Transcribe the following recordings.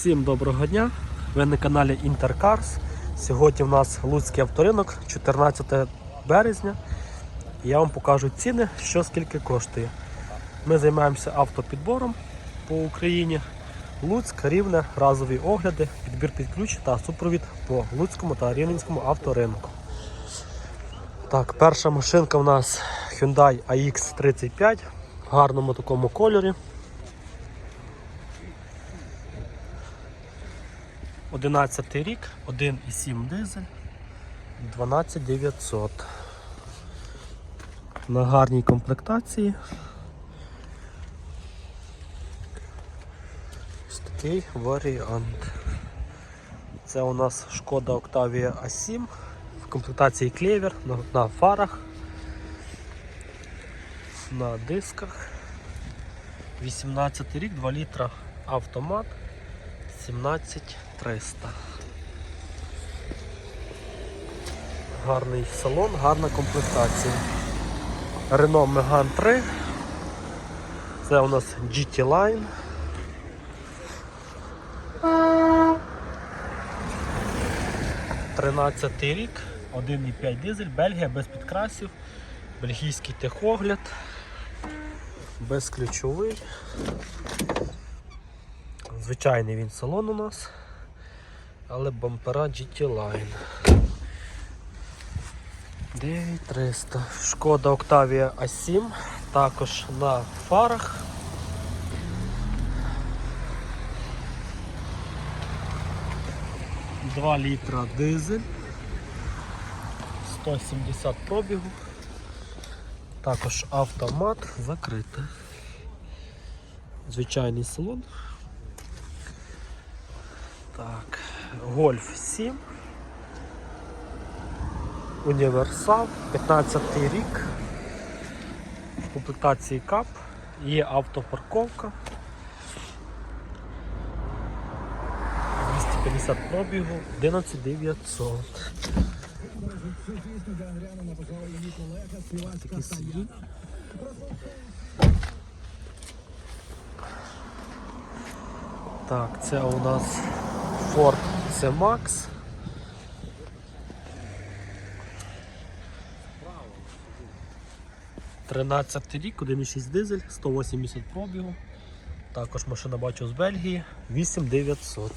Всім доброго дня! Ви на каналі Intercars. Сьогодні в нас Луцький авторинок, 14 березня. Я вам покажу ціни, що скільки коштує. Ми займаємося автопідбором по Україні. Луцьк, Рівне, разові огляди, підбір під ключ та супровід по Луцькому та Рівненському авторинку. Так, перша машинка у нас Hyundai AX35 в гарному такому кольорі. 11 рік, 1,7 дизель, 12900. На гарній комплектації. Ось такий варіант. Це у нас шкода Octavia A7 в комплектації клевер на, на фарах, на дисках. 18 рік, 2 літра автомат. 17300. Гарний салон, гарна комплектація. Renault Megane 3. Це у нас GT Line. Тринадцятий рік, 1,5 дизель, Бельгія без підкрасів, бельгійський техогляд, безключовий. Звичайний він салон у нас, але бампера GT Line. 9300. Шкода Octavia A7, також на фарах. Два літра дизель, 170 пробігу, також автомат закритий. Звичайний салон. Так, Гольф 7. Універсал, 15 й рік. В комплектації КАП. Є автопарковка. 250 пробігу, 11900. Такі сидіння. Так, це у нас Ford C-Max. Тринадцятий рік, 1,6 дизель, 180 пробігу. Також машина бачу з Бельгії, 8900.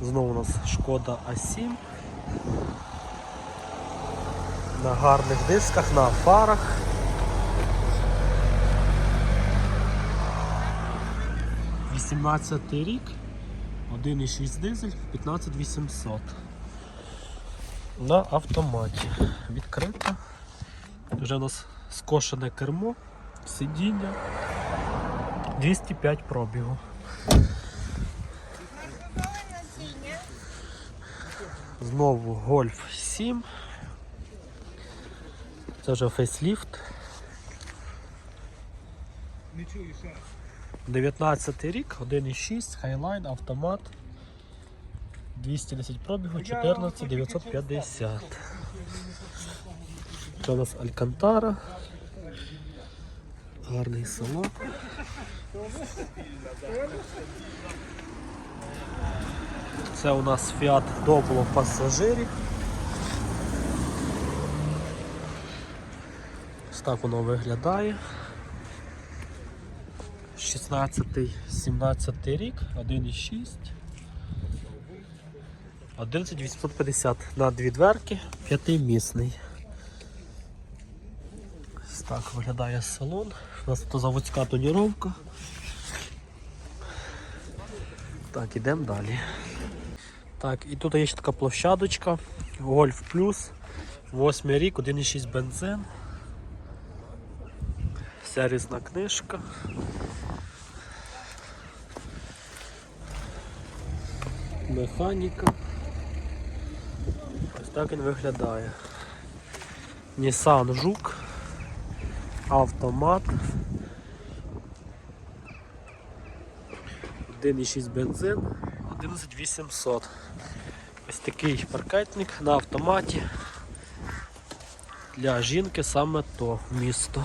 Знову у нас шкода А7 на гарних дисках, на фарах. Вісімнадцятий рік, 1,6 дизель, 15800. На автоматі. Відкрита. Вже у нас скошене кермо, сидіння, 205 пробігу. Знову Golf 7. Це вже фейсліфт. 19 рік, 1,6, Highline, автомат. 210 пробігу, 14 950. Це у нас Алькантара. Гарний салон. Це у нас Fiat Doblo пасажирі. Так воно виглядає. 16-17 рік, 1,6. 11850 на дві дверки, п'ятимісний. Так виглядає салон. У нас тут заводська тоніровка. Так, ідемо далі. Так, і тут є ще така площадочка. Golf Plus. 8 рік, 1,6 бензин. Сервісна книжка. Механіка. Ось так він виглядає. Nissan Жук. Автомат. 1,6 бензин, 11800. Ось такий паркетник на автоматі Для жінки саме то місто.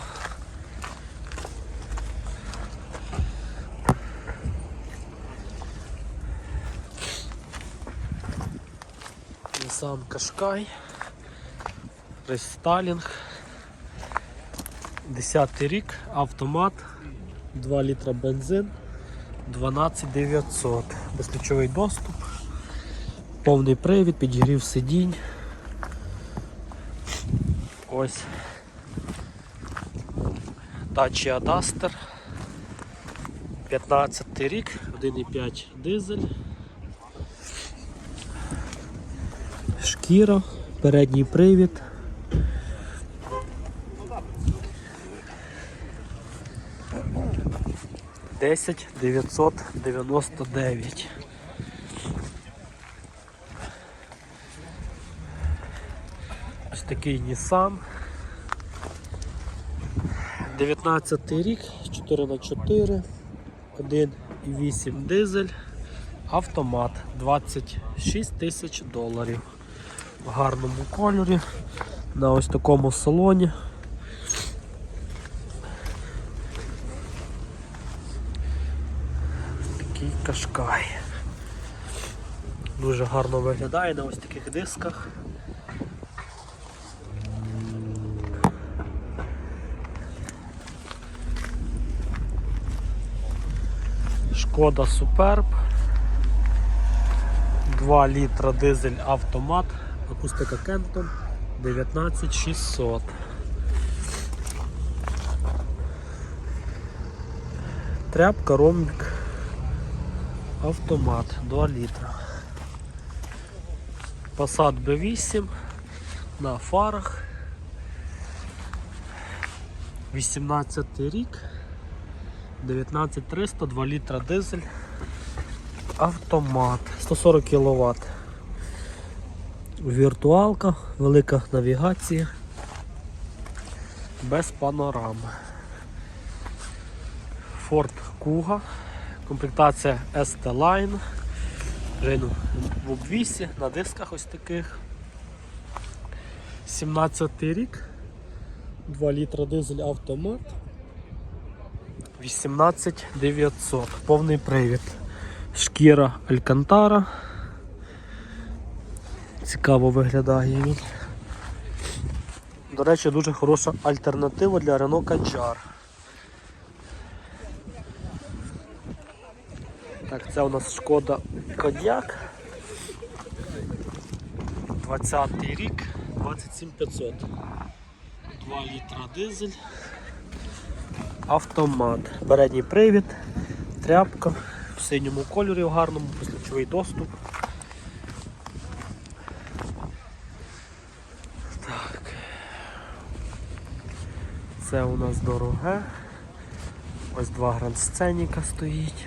Nissan Qashqai, рестайлінг. 10 рік, автомат, 2 літра бензин, 12900. Безключовий доступ, повний привід, підігрів сидінь. Ось. Dacia Duster. 15 рік, 1,5 дизель. Шкіра, передній привід. Десять дев'ятсот дев'яносто дев'ять. Ось такий Nissan. 19 рік, 4 на 4 1,8 дизель, автомат 26 тисяч доларів. В гарному кольорі, на ось такому салоні. Такий кашкай. Дуже гарно виглядає на ось таких дисках. Шкода Суперб. 2 літра дизель автомат, акустика Кентон 19600. Тряпка ромбік автомат 2 літра. Passat B8 на фарах. 18 рік. 19300, 2 літра дизель. Автомат 140 кВт. Віртуалка, велика навігація. Без панорами. Ford Kuga. Комплектація ST-Line. Рину в обвісі, на дисках ось таких. 17 рік. 2 літра дизель автомат. 18900. Повний привід. Шкіра Алькантара. Цікаво виглядає він. До речі, дуже хороша альтернатива для Renault Kadjar. Так, це у нас шкода Кодяк. 20 й рік, 27500. 2 літра дизель. Автомат. Передній привід, тряпка в синьому кольорі в гарному, безключовий доступ. Це у нас дороге. Ось два гранд-сценіка стоїть.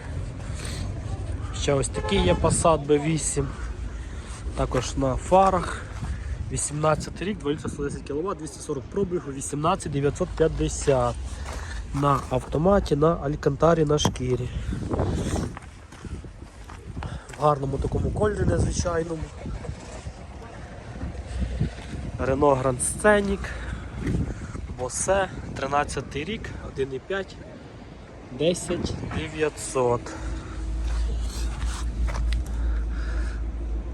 Ще ось такий є Passat B8. Також на фарах. 18 рік, 2 літра 110 кВт, 240 пробігу, 18 950 на автоматі, на алькантарі, на шкірі. В гарному такому кольорі незвичайному. Renault Grand Scenic, Bose, 13 рік, 1,5, 10 900.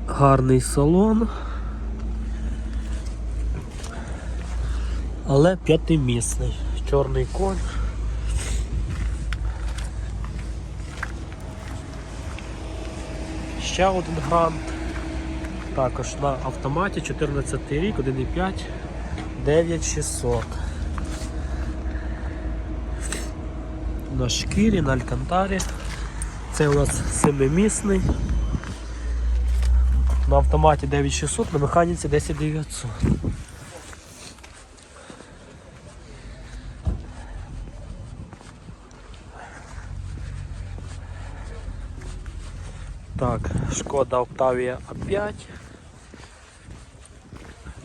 Гарний салон. Але п'ятимісний. Чорний коль. Ще один грант. Також на автоматі 14 рік, 1,5, 9600. На шкірі, на алькантарі. Це у нас семимісний. На автоматі 9600, на механіці 10900. Так, шкода Octavia A5.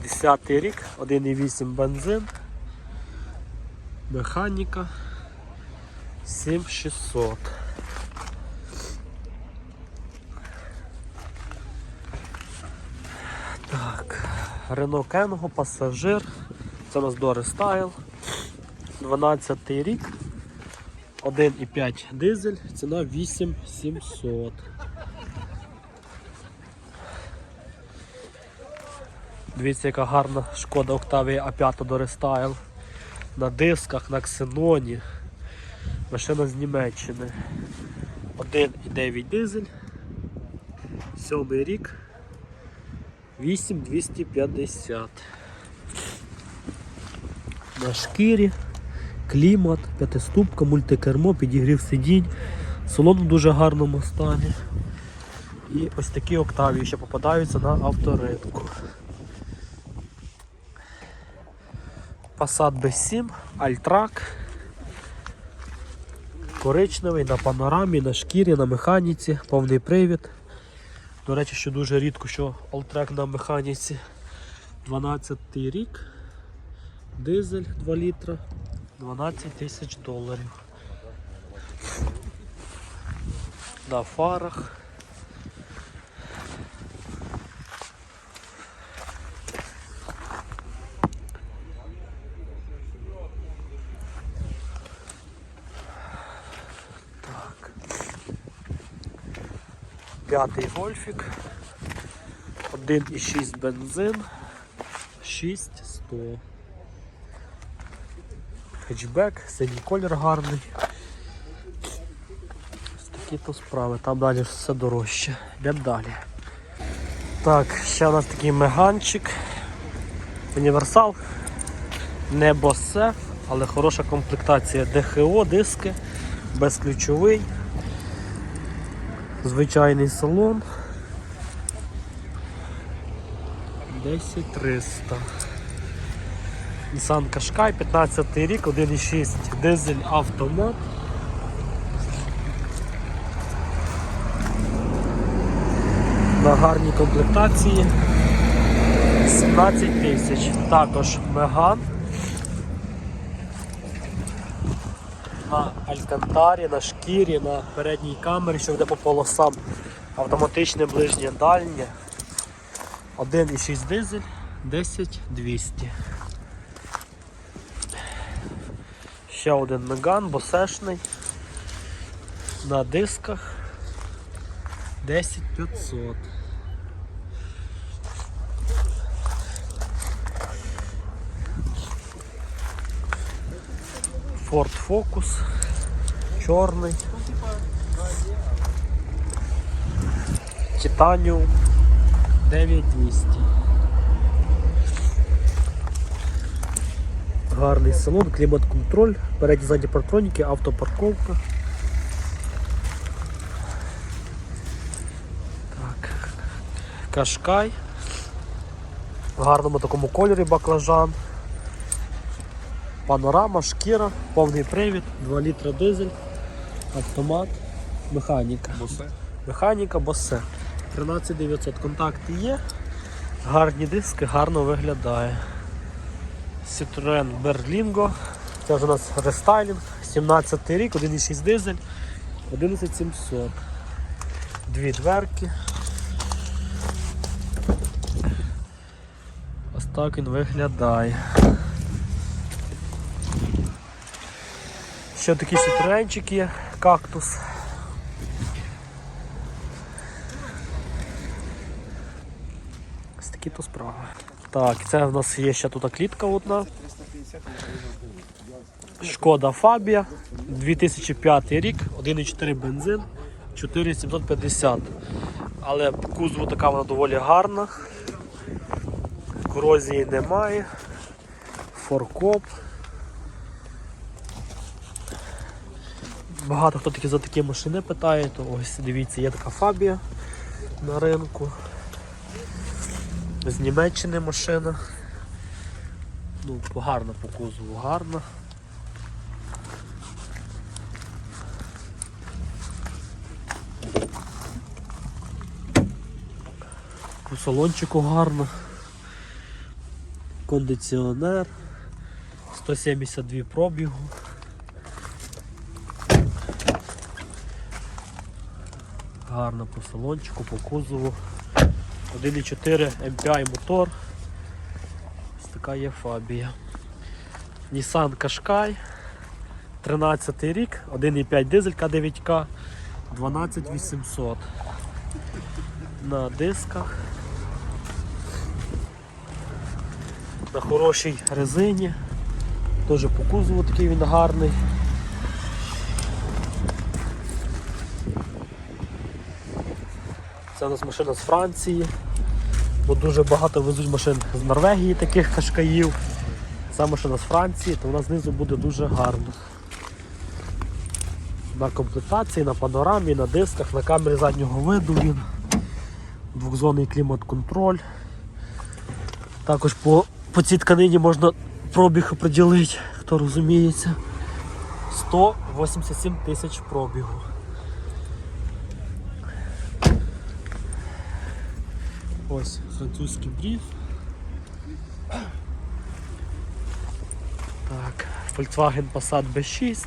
10 рік, 1,8 бензин. Механіка 7600. Так, Renault Kengo, пасажир Це у нас Doris Style. 12 рік. 1,5 дизель, ціна 8700. Дивіться, яка гарна шкода Octavia A5 до рестайл. На дисках, на ксеноні. Машина з Німеччини. 1,9 дизель. Сьомий рік. 8250. На шкірі, клімат, п'ятиступка, мультикермо, підігрів сидінь. Салон в дуже гарному стані. І ось такі октавії ще попадаються на авторинку. Passat B7, Альтрак. Коричневий на панорамі, на шкірі, на механіці, повний привід. До речі, що дуже рідко, що олтрек на механіці. 12 рік. Дизель 2 літра. 12 тисяч доларів. На фарах. П'ятий гольфік. 1,6 бензин. 6100. Хетчбек, синій колір гарний. Ось такі то справи. Там далі все дорожче. Йдемо далі. Так, ще у нас такий меганчик. Універсал. Не але хороша комплектація ДХО, диски, безключовий. Звичайний салон. 10300. Nissan Qashqai, 15 рік, 1,6 дизель автомат. На гарній комплектації 17 тисяч. Також Меган. На Алькантарі, на шкірі, на передній камері, що йде по полосам. Автоматичне ближнє дальнє. 1,6 дизель, 10200. Ще один Меган, босешний. На дисках 10500. Ford Focus. Чорний. Титаніум 9200. Гарний салон, клімат-контроль, передні задні партроніки, автопарковка. Так. Кашкай. В гарному такому кольорі баклажан. Панорама, шкіра, повний привід, 2 літра дизель, автомат, механіка. Босе. Механіка, босе. 13900 контакти є. Гарні диски, гарно виглядає. Citroen Berlingo. Це вже у нас рестайлінг. 17 рік, 1,6 дизель, 11700. Дві дверки. Ось так він виглядає. Ще такий сітроенчик є, кактус. Ось такі то справи. Так, це в нас є ще тут клітка одна. Шкода Фабія, 2005 рік, 1,4 бензин, 4750. Але по кузову така вона доволі гарна. Корозії немає. Форкоп. Багато хто таки за такі машини питає, то ось дивіться, є така фабія на ринку. З Німеччини машина. Ну, гарна по кузову, гарна. По салончику гарно. Кондиціонер. 172 пробігу. Гарно по салончику, по кузову. 1,4 MPI мотор. Ось така є фабія. Nissan Qashqai, 13 рік, 1,5 дизель К9К, 12800. На дисках. На хорошій резині. Теж по кузову такий він гарний. Це у нас машина з Франції, бо дуже багато везуть машин з Норвегії таких кашкаїв. Ця машина з Франції, то вона знизу буде дуже гарно. На комплектації, на панорамі, на дисках, на камері заднього виду він. Двохзонний клімат-контроль. Також по, по цій тканині можна пробіг оприділити, хто розуміється. 187 тисяч пробігу. Ось французький бриф. Так, Volkswagen Passat B6.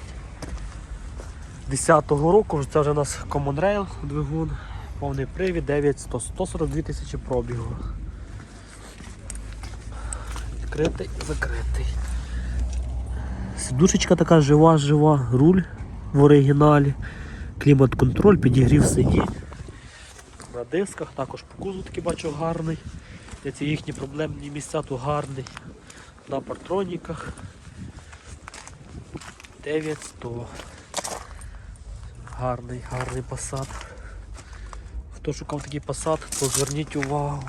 10-го року, це вже у нас Common Rail двигун, повний привід 900, 142 тисячі пробігу. Відкритий, закритий. Сидушечка така жива, жива, руль в оригіналі, клімат-контроль, підігрів сидінь. На дисках також по кузу такий бачу гарний. Де ці їхні проблемні місця тут гарний. На партроніках 900. Гарний, гарний посад. Хто шукав такий посад, то зверніть увагу.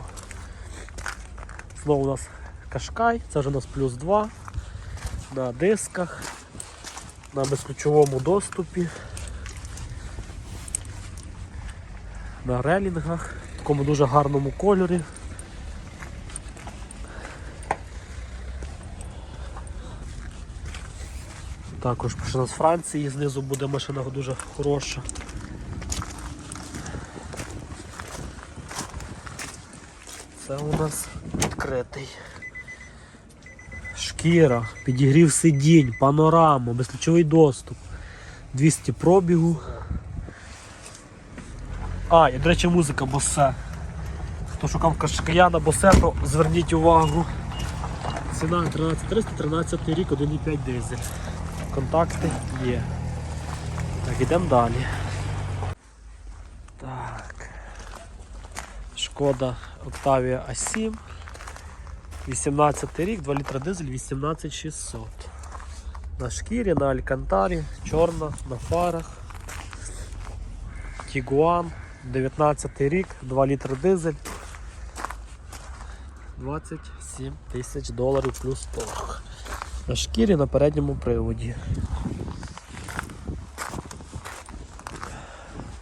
Знову у нас кашкай, це вже у нас плюс 2 на дисках, на безключовому доступі, на релінгах, в такому дуже гарному кольорі. Також машина з Франції, знизу буде машина дуже хороша. Це у нас відкритий. Шкіра, підігрів сидінь, панорама, безключовий доступ. 200 пробігу. А, і до речі, музика босе. Хто шукав кашкая на босе, то зверніть увагу. Ціна 13313 рік, 1,5 дизель. Контакти є. Так, йдемо далі. Так. Шкода Octavia A7. 18 рік, 2 літра дизель, 18600. На шкірі, на алькантарі, чорна, на фарах. Тігуан, 19 рік, 2 літра дизель. 27 тисяч доларів плюс торг. На шкірі на передньому приводі.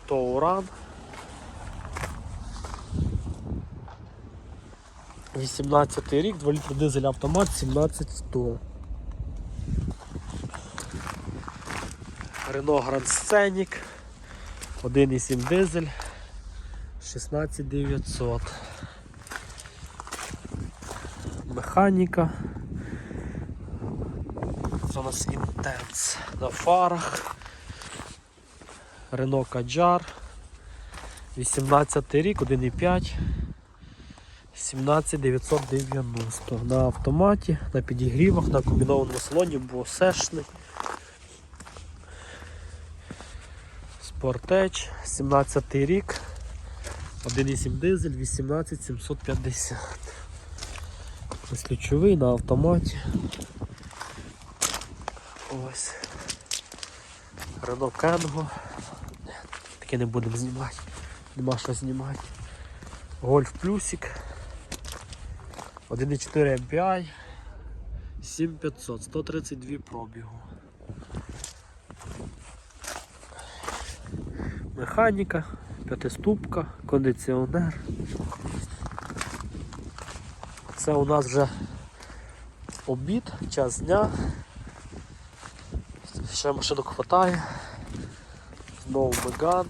Тоуран. 18 рік, 2 літри дизель автомат 17100. Renault Grand Scenic 1,7 дизель 16900. Механіка. Це у нас інтенс на фарах. Renault Kadjar 18 рік, 1,5. 17990 на автоматі, на підігрівах, на комбінованому салоні, бо сешний. Спортеч, 17 рік, 1,7 дизель, 18750. Ось ключовий на автоматі. Ось. Renault Кенго. Таке не будемо знімати. Нема що знімати. Гольф плюсик. 1,4 MPI. 7500, 132 пробігу. Механіка, п'ятиступка, кондиціонер. Це у нас вже обід, час дня. Ще машинок хватає. Знову Меган.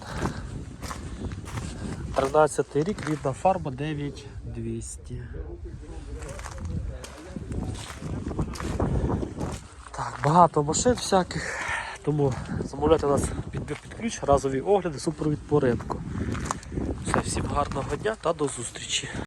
13 рік, рідна фарба 9200. Так, багато машин всяких, тому замовляйте нас під, під ключ, разові огляди, супровід по ринку. Всім гарного дня та до зустрічі.